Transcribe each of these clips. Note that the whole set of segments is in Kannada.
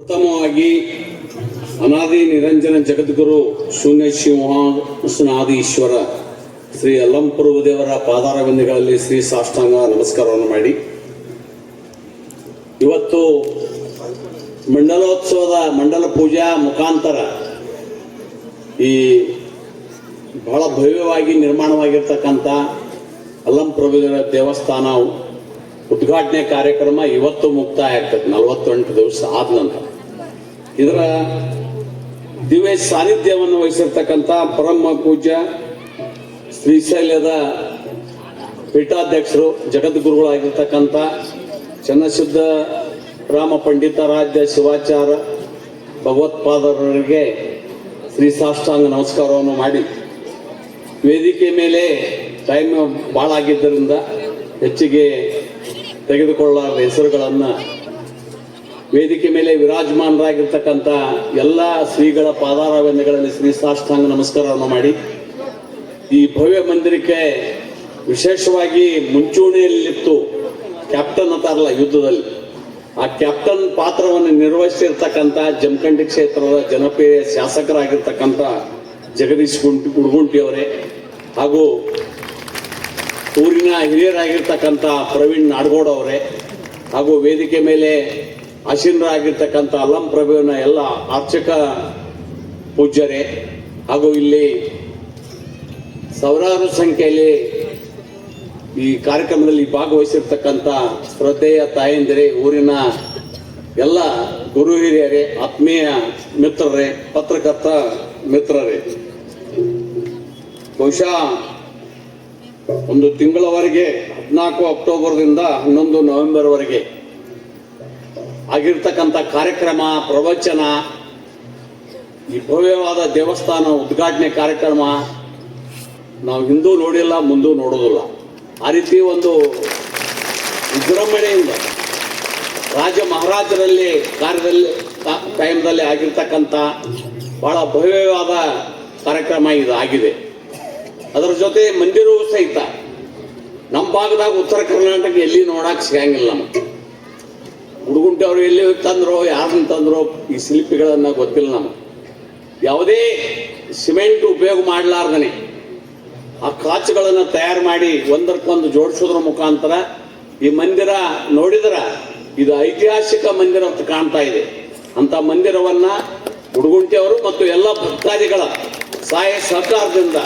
ಪ್ರಥಮವಾಗಿ ಅನಾದಿ ನಿರಂಜನ ಜಗದ್ಗುರು ಶೂನ್ಯ ಈಶ್ವರ ಶ್ರೀ ದೇವರ ಪಾದಾರವಿಂದಗಳಲ್ಲಿ ಶ್ರೀ ಸಾಷ್ಟಾಂಗ ನಮಸ್ಕಾರವನ್ನು ಮಾಡಿ. ಇವತ್ತು ಮಂಡಲೋತ್ಸವದ ಮಂಡಲ ಪೂಜಾ ಮುಖಾಂತರ ಈ ಬಹಳ ಭವ್ಯವಾಗಿ ನಿರ್ಮಾಣವಾಗಿರ್ತಕ್ಕಂಥ ಅಲ್ಲಂಪ್ರಭುದೇವರ ದೇವಸ್ಥಾನ ಉದ್ಘಾಟನೆ ಕಾರ್ಯಕ್ರಮ ಇವತ್ತು ಮುಕ್ತಾಯ ಆಗ್ತದೆ ನಲವತ್ತೆಂಟು ದಿವಸ ಆದ ನಂತರ. ಇದರ ದಿವ್ಯ ಸಾನ್ನಿಧ್ಯವನ್ನು ವಹಿಸಿರ್ತಕ್ಕಂಥ ಪರಮ ಪೂಜ್ಯ ಶ್ರೀಶೈಲ್ಯದ ಪೀಠಾಧ್ಯಕ್ಷರು, ಜಗದ್ಗುರುಗಳಾಗಿರ್ತಕ್ಕಂಥ ಚನ್ನಸಿದ್ಧ ರಾಮ ಪಂಡಿತಾರಾಧ್ಯ ಶಿವಾಚಾರ ಭಗವತ್ಪಾದರರಿಗೆ ಶ್ರೀ ಸಾಷ್ಟಾಂಗ ನಮಸ್ಕಾರವನ್ನು ಮಾಡಿ. ವೇದಿಕೆ ಮೇಲೆ ಟೈಮ್ ಭಾಳ ಆಗಿದ್ದರಿಂದ ಹೆಚ್ಚಿಗೆ ತೆಗೆದುಕೊಳ್ಳಲಾರದ ಹೆಸರುಗಳನ್ನು ವೇದಿಕೆ ಮೇಲೆ ವಿರಾಜಮಾನರಾಗಿರ್ತಕ್ಕಂಥ ಎಲ್ಲ ಶ್ರೀಗಳ ಪಾದಾರವೆಂದಗಳಲ್ಲಿ ಶ್ರೀ ಸಾಷ್ಟಾಂಗ ನಮಸ್ಕಾರವನ್ನು ಮಾಡಿ, ಈ ಭವ್ಯ ಮಂದಿರಕ್ಕೆ ವಿಶೇಷವಾಗಿ ಮುಂಚೂಣಿಯಲ್ಲಿತ್ತು ಕ್ಯಾಪ್ಟನ್ ಅಂತಾರಲ್ಲ ಯುದ್ಧದಲ್ಲಿ. ಆ ಕ್ಯಾಪ್ಟನ್ ಪಾತ್ರವನ್ನು ನಿರ್ವಹಿಸಿರ್ತಕ್ಕಂಥ ಜಮಖಂಡಿ ಕ್ಷೇತ್ರದ ಜನಪ್ರಿಯ ಶಾಸಕರಾಗಿರ್ತಕ್ಕಂಥ ಜಗದೀಶ್ ಗುಂಟಿ ಗುಡ್ಗುಂಟಿ ಅವರೇ ಹಾಗೂ ಊರಿನ ಹಿರಿಯರಾಗಿರ್ತಕ್ಕಂಥ ಪ್ರವೀಣ್ ನಾಡಗೌಡ ಅವರೇ, ಹಾಗೂ ವೇದಿಕೆ ಮೇಲೆ ಆಸೀನರಾಗಿರ್ತಕ್ಕಂಥ ಅಲ್ಲಂ ಪ್ರಭುವಿನ ಎಲ್ಲ ಅರ್ಚಕ ಪೂಜ್ಯರೇ, ಹಾಗೂ ಇಲ್ಲಿ ಸಾವಿರಾರು ಸಂಖ್ಯೆಯಲ್ಲಿ ಈ ಕಾರ್ಯಕ್ರಮದಲ್ಲಿ ಭಾಗವಹಿಸಿರ್ತಕ್ಕಂಥ ಶ್ರದ್ಧೆಯ ತಾಯಂದಿರೇ, ಊರಿನ ಎಲ್ಲ ಗುರು ಹಿರಿಯರೇ, ಆತ್ಮೀಯ ಮಿತ್ರರೇ, ಪತ್ರಕರ್ತ ಮಿತ್ರರೇ. ಬಹುಶಃ ಒಂದು ತಿಂಗಳವರೆಗೆ ಹದಿನಾಲ್ಕು ಅಕ್ಟೋಬರ್ದಿಂದ ಹನ್ನೊಂದು ನವೆಂಬರ್ವರೆಗೆ ಆಗಿರ್ತಕ್ಕಂಥ ಕಾರ್ಯಕ್ರಮ, ಪ್ರವಚನ, ಈ ಭವ್ಯವಾದ ದೇವಸ್ಥಾನ ಉದ್ಘಾಟನೆ ಕಾರ್ಯಕ್ರಮ ನಾವು ಹಿಂದೂ ನೋಡಿಲ್ಲ, ಮುಂದೂ ನೋಡೋದಿಲ್ಲ ಆ ರೀತಿ ಒಂದು ವಿಜೃಂಭಣೆಯಿಂದ ರಾಜ ಮಹಾರಾಜರಲ್ಲಿ ಕಾರ್ಯದಲ್ಲಿ ಟೈಮ್ದಲ್ಲಿ ಆಗಿರ್ತಕ್ಕಂಥ ಬಹಳ ಭವ್ಯವಾದ ಕಾರ್ಯಕ್ರಮ ಇದು ಆಗಿದೆ ಅದರ ಜೊತೆ ಮಂದಿರವೂ ಸಹಿತ ನಮ್ಮ ಭಾಗದಾಗ ಉತ್ತರ ಕರ್ನಾಟಕ ಎಲ್ಲಿ ನೋಡಕ್ ಸಿಗಂಗಿಲ್ಲ ನಮಗೆ. ಹುಡುಗುಂಟೆ ಅವರು ಎಲ್ಲಿ ತಂದ್ರೋ ಯಾರನ್ನ ತಂದ್ರೋ ಈ ಶಿಲ್ಪಿಗಳನ್ನ ಗೊತ್ತಿಲ್ಲ ನಮಗೆ. ಯಾವುದೇ ಸಿಮೆಂಟ್ ಉಪಯೋಗ ಮಾಡಲಾರ್ದನೆ ಆ ಕಾಚುಗಳನ್ನು ತಯಾರು ಮಾಡಿ ಒಂದಕ್ಕೊಂದು ಜೋಡಿಸೋದ್ರ ಮುಖಾಂತರ ಈ ಮಂದಿರ ನೋಡಿದ್ರ ಇದು ಐತಿಹಾಸಿಕ ಮಂದಿರ ಅಂತ ಕಾಣ್ತಾ ಇದೆ. ಅಂತ ಮಂದಿರವನ್ನ ಹುಡುಗುಂಟೆ ಅವರು ಮತ್ತು ಎಲ್ಲ ಭಕ್ತಾದಿಗಳ ಸಹಾಯ ಸಹಕಾರದಿಂದ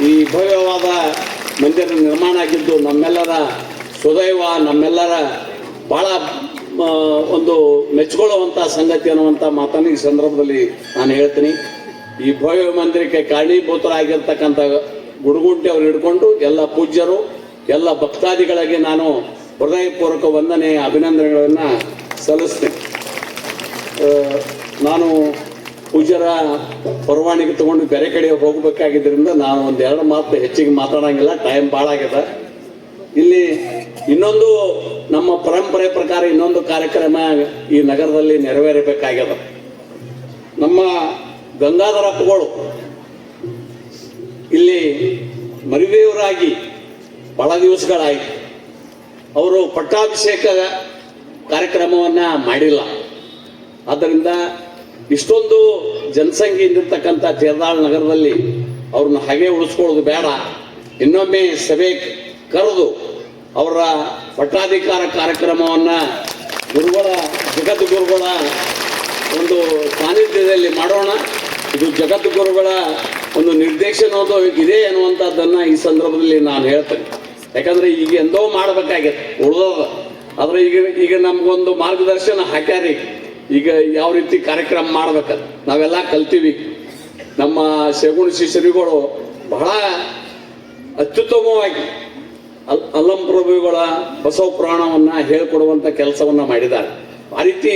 ಈ ಭವ್ಯವಾದ ಮಂದಿರ ನಿರ್ಮಾಣ ಆಗಿದ್ದು ನಮ್ಮೆಲ್ಲರ ಸುದೈವ, ನಮ್ಮೆಲ್ಲರ ಬಹಳ ಒಂದು ಮೆಚ್ಚಿಕೊಳ್ಳುವಂಥ ಸಂಗತಿ ಅನ್ನುವಂಥ ಮಾತನ್ನು ಈ ಸಂದರ್ಭದಲ್ಲಿ ನಾನು ಹೇಳ್ತೀನಿ. ಈ ಭವ್ಯ ಮಂದಿರಕ್ಕೆ ಕಾರಣೀಭೂತರಾಗಿರ್ತಕ್ಕಂಥ ಗುಡುಗುಂಟೆ ಅವರು ಹಿಡ್ಕೊಂಡು ಎಲ್ಲ ಪೂಜ್ಯರು, ಎಲ್ಲ ಭಕ್ತಾದಿಗಳಿಗೆ ನಾನು ಹೃದಯಪೂರ್ವಕ ವಂದನೆ ಅಭಿನಂದನೆಗಳನ್ನು ಸಲ್ಲಿಸ್ತೇನೆ. ನಾನು ಪೂಜ್ಯರ ಪರವಾನಿಗೆ ತಗೊಂಡು ಬೇರೆ ಕಡೆ ಹೋಗಬೇಕಾಗಿದ್ದರಿಂದ ನಾನು ಒಂದೆರಡು ಮಾತು ಹೆಚ್ಚಿಗೆ ಮಾತಾಡಂಗಿಲ್ಲ. ಟೈಮ್ ಭಾಳ ಆಗ್ಯದ. ಇಲ್ಲಿ ಇನ್ನೊಂದು ನಮ್ಮ ಪರಂಪರೆ ಪ್ರಕಾರ ಇನ್ನೊಂದು ಕಾರ್ಯಕ್ರಮ ಈ ನಗರದಲ್ಲಿ ನೆರವೇರಬೇಕಾಗ್ಯದ. ನಮ್ಮ ಗಂಗಾಧರಪ್ಪಗಳು ಇಲ್ಲಿ ಮರಿದೇವರಾಗಿ ಬಹಳ ದಿವಸಗಳಾಯಿತು. ಅವರು ಪಟ್ಟಾಭಿಷೇಕ ಕಾರ್ಯಕ್ರಮವನ್ನ ಮಾಡಿಲ್ಲ. ಆದ್ದರಿಂದ ಇಷ್ಟೊಂದು ಜನಸಂಖ್ಯೆ ಇದ್ದಿರ್ತಕ್ಕಂಥ ಚೇರ್ದಾಳ್ ನಗರದಲ್ಲಿ ಅವ್ರನ್ನ ಹಾಗೆ ಉಳಿಸ್ಕೊಳ್ಳೋದು ಬೇಡ. ಇನ್ನೊಮ್ಮೆ ಸಭೆ ಕರೆದು ಅವರ ಪಟ್ಟಾಧಿಕಾರ ಕಾರ್ಯಕ್ರಮವನ್ನ ಗುರುಗಳ ಜಗದ್ಗುರುಗಳ ಒಂದು ಸಾನ್ನಿಧ್ಯದಲ್ಲಿ ಮಾಡೋಣ. ಇದು ಜಗದ್ಗುರುಗಳ ಒಂದು ನಿರ್ದೇಶನದು ಇದೆ ಅನ್ನುವಂಥದ್ದನ್ನು ಈ ಸಂದರ್ಭದಲ್ಲಿ ನಾನು ಹೇಳ್ತೇನೆ. ಯಾಕಂದ್ರೆ ಈಗ ಎಂದೋ ಮಾಡಬೇಕಾಗಿತ್ತು ಉಳ್ದದ ಆದ್ರೆ ಈಗ ಈಗ ನಮ್ಗೊಂದು ಮಾರ್ಗದರ್ಶನ ಹಾಕ್ಯಾರಿ ಈಗ ಯಾವ ರೀತಿ ಕಾರ್ಯಕ್ರಮ ಮಾಡ್ಬೇಕಂತ ನಾವೆಲ್ಲ ಕಲ್ತೀವಿ. ನಮ್ಮ ಶಗುಣ ಶಿಷ್ಯರುಗಳು ಬಹಳ ಅತ್ಯುತ್ತಮವಾಗಿ ಅಲ್ ಅಲ್ಲಂ ಪ್ರಭುಗಳ ಬಸವ ಪ್ರಾಣವನ್ನು ಹೇಳ್ಕೊಡುವಂತ ಕೆಲಸವನ್ನು ಮಾಡಿದ್ದಾರೆ. ಆ ರೀತಿ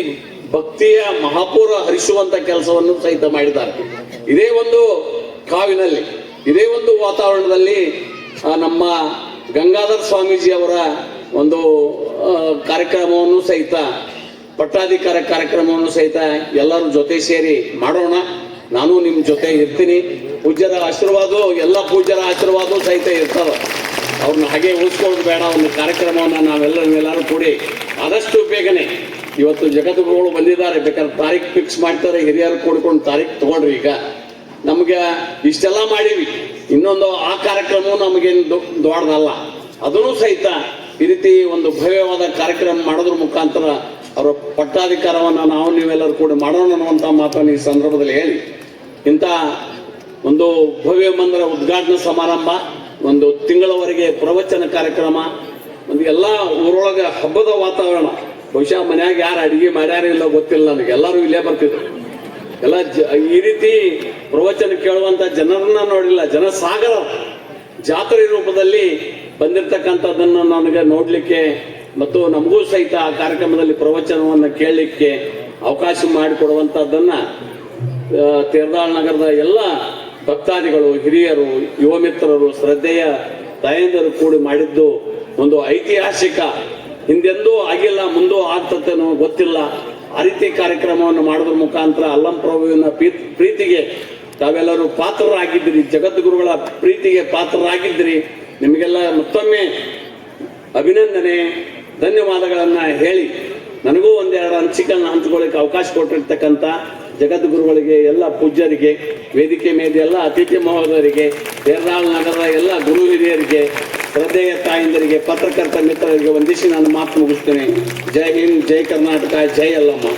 ಭಕ್ತಿಯ ಮಹಾಪೂರ ಹರಿಸುವಂತ ಕೆಲಸವನ್ನು ಸಹಿತ ಮಾಡಿದ್ದಾರೆ. ಇದೇ ಒಂದು ಕಾವಿನಲ್ಲಿ, ಇದೇ ಒಂದು ವಾತಾವರಣದಲ್ಲಿ ನಮ್ಮ ಗಂಗಾಧರ ಸ್ವಾಮೀಜಿ ಅವರ ಒಂದು ಕಾರ್ಯಕ್ರಮವನ್ನು ಸಹಿತ ಪಟ್ಟಾಧಿಕಾರ ಕಾರ್ಯಕ್ರಮವನ್ನು ಸಹಿತ ಎಲ್ಲರೂ ಜೊತೆ ಸೇರಿ ಮಾಡೋಣ. ನಾನು ನಿಮ್ಮ ಜೊತೆ ಇರ್ತೀನಿ. ಪೂಜ್ಯರ ಆಶೀರ್ವಾದ ಎಲ್ಲ ಪೂಜ್ಯರ ಆಶೀರ್ವಾದ ಸಹಿತ ಇರ್ತಾರೆ ಅವ್ರನ್ನ ಹಾಗೆ ಉಳಿಸ್ಕೊಳ್ಳೋದು ಬೇಡ, ಒಂದು ಕಾರ್ಯಕ್ರಮವನ್ನು ನಾವೆಲ್ಲರೂ ಎಲ್ಲರೂ ಕೂಡಿ. ಆದಷ್ಟು ಬೇಗನೆ. ಇವತ್ತು ಜಗದ್ಗುರುಗಳು ಬಂದಿದ್ದಾರೆ. ಬೇಕಾದ್ರೆ ತಾರೀಕು ಫಿಕ್ಸ್ ಮಾಡ್ತಾರೆ. ಹಿರಿಯರು ಕೂಡ್ಕೊಂಡು ತಾರೀಕು ತಗೊಂಡ್ರಿ ಈಗ. ನಮ್ಗೆ ಇಷ್ಟೆಲ್ಲ ಮಾಡೀವಿ. ಇನ್ನೊಂದು ಆ ಕಾರ್ಯಕ್ರಮ ನಮಗೇನು ದೊಡ್ಡದಲ್ಲ. ಅದನ್ನು ಸಹಿತ ಈ ರೀತಿ ಒಂದು ಭವ್ಯವಾದ ಕಾರ್ಯಕ್ರಮ ಮಾಡೋದ್ರ ಮುಖಾಂತರ ಅವರ ಪಟ್ಟಾಧಿಕಾರವನ್ನು ನಾವು ನೀವೆಲ್ಲರೂ ಕೂಡ ಮಾಡೋಣ ಅನ್ನುವಂಥ ಮಾತನ್ನು ಈ ಸಂದರ್ಭದಲ್ಲಿ ಹೇಳಿ. ಇಂಥ ಒಂದು ಭವ್ಯ ಮಂದಿರ ಉದ್ಘಾಟನಾ ಸಮಾರಂಭ, ಒಂದು ತಿಂಗಳವರೆಗೆ ಪ್ರವಚನ ಕಾರ್ಯಕ್ರಮ, ಒಂದು ಎಲ್ಲ ಊರೊಳಗೆ ಹಬ್ಬದ ವಾತಾವರಣ. ಬಹುಶಃ ಮನ್ಯಾಗ ಯಾರು ಅಡಿಗೆ ಮಾಡ್ಯಾರೇ ಇಲ್ಲ ಗೊತ್ತಿಲ್ಲ ನನಗೆ. ಎಲ್ಲರೂ ಇಲ್ಲೇ ಬರ್ತಿದ್ರು. ಎಲ್ಲ ಈ ರೀತಿ ಪ್ರವಚನ ಕೇಳುವಂಥ ಜನರನ್ನ ನೋಡಿಲ್ಲ, ಜನಸಾಗರ ಜಾತ್ರೆ ರೂಪದಲ್ಲಿ ಬಂದಿರತಕ್ಕಂಥದ್ದನ್ನು ನನಗೆ ನೋಡ್ಲಿಕ್ಕೆ ಮತ್ತು ನಮಗೂ ಸಹಿತ ಆ ಕಾರ್ಯಕ್ರಮದಲ್ಲಿ ಪ್ರವಚನವನ್ನು ಕೇಳಲಿಕ್ಕೆ ಅವಕಾಶ ಮಾಡಿಕೊಡುವಂಥದ್ದನ್ನ ತೀರ್ದಾಳ್ ನಗರದ ಎಲ್ಲ ಭಕ್ತಾದಿಗಳು, ಹಿರಿಯರು, ಯುವ ಮಿತ್ರರು, ಶ್ರದ್ಧೆಯ ತಾಯಂದರು ಕೂಡಿ ಮಾಡಿದ್ದು ಒಂದು ಐತಿಹಾಸಿಕ, ಹಿಂದೆಂದೂ ಆಗಿಲ್ಲ, ಮುಂದೂ ಆಗ್ತತೇನೋ ಗೊತ್ತಿಲ್ಲ. ಆ ರೀತಿ ಕಾರ್ಯಕ್ರಮವನ್ನು ಮಾಡೋದ್ರ ಮುಖಾಂತರ ಅಲ್ಲಂ ಪ್ರಭುವಿನ ಪ್ರೀ- ಪ್ರೀತಿಗೆ ತಾವೆಲ್ಲರೂ ಪಾತ್ರರಾಗಿದ್ದೀರಿ, ಜಗದ್ಗುರುಗಳ ಪ್ರೀತಿಗೆ ಪಾತ್ರರಾಗಿದ್ದೀರಿ. ನಿಮಗೆಲ್ಲ ಮತ್ತೊಮ್ಮೆ ಅಭಿನಂದನೆ. ಧನ್ಯವಾದಗಳನ್ನ ಹೇಳಿ ನನಗೂ ಒಂದೆರಡು ಹಂಚಿಕೆಗಳನ್ನ ಹಂಚ್ಕೊಳ್ಳಿಕ್ಕೆ ಅವಕಾಶ ಕೊಟ್ಟಿರ್ತಕ್ಕಂಥ ಜಗದ್ಗುರುಗಳಿಗೆ, ಎಲ್ಲ ಪೂಜ್ಯರಿಗೆ, ವೇದಿಕೆ ಮೇಲೆ ಎಲ್ಲ ಅತಿಥಿ ಮಹೋದರಿಗೆ ಬೇರ್ನಾಳ್ ನಗರದ ಎಲ್ಲ ಗುರು ಹಿರಿಯರಿಗೆ, ಶ್ರದ್ಧೆಯ ತಾಯಿಂದರಿಗೆ, ಪತ್ರಕರ್ತ ಮಿತ್ರರಿಗೆ ವಂದಿಸಿ ನಾನು ಮಾತು ಮುಗಿಸ್ತೇನೆ. ಜೈ ಹಿಂದ್, ಜೈ ಕರ್ನಾಟಕ, ಜೈ ಅಲ್ಲಮ್ಮ.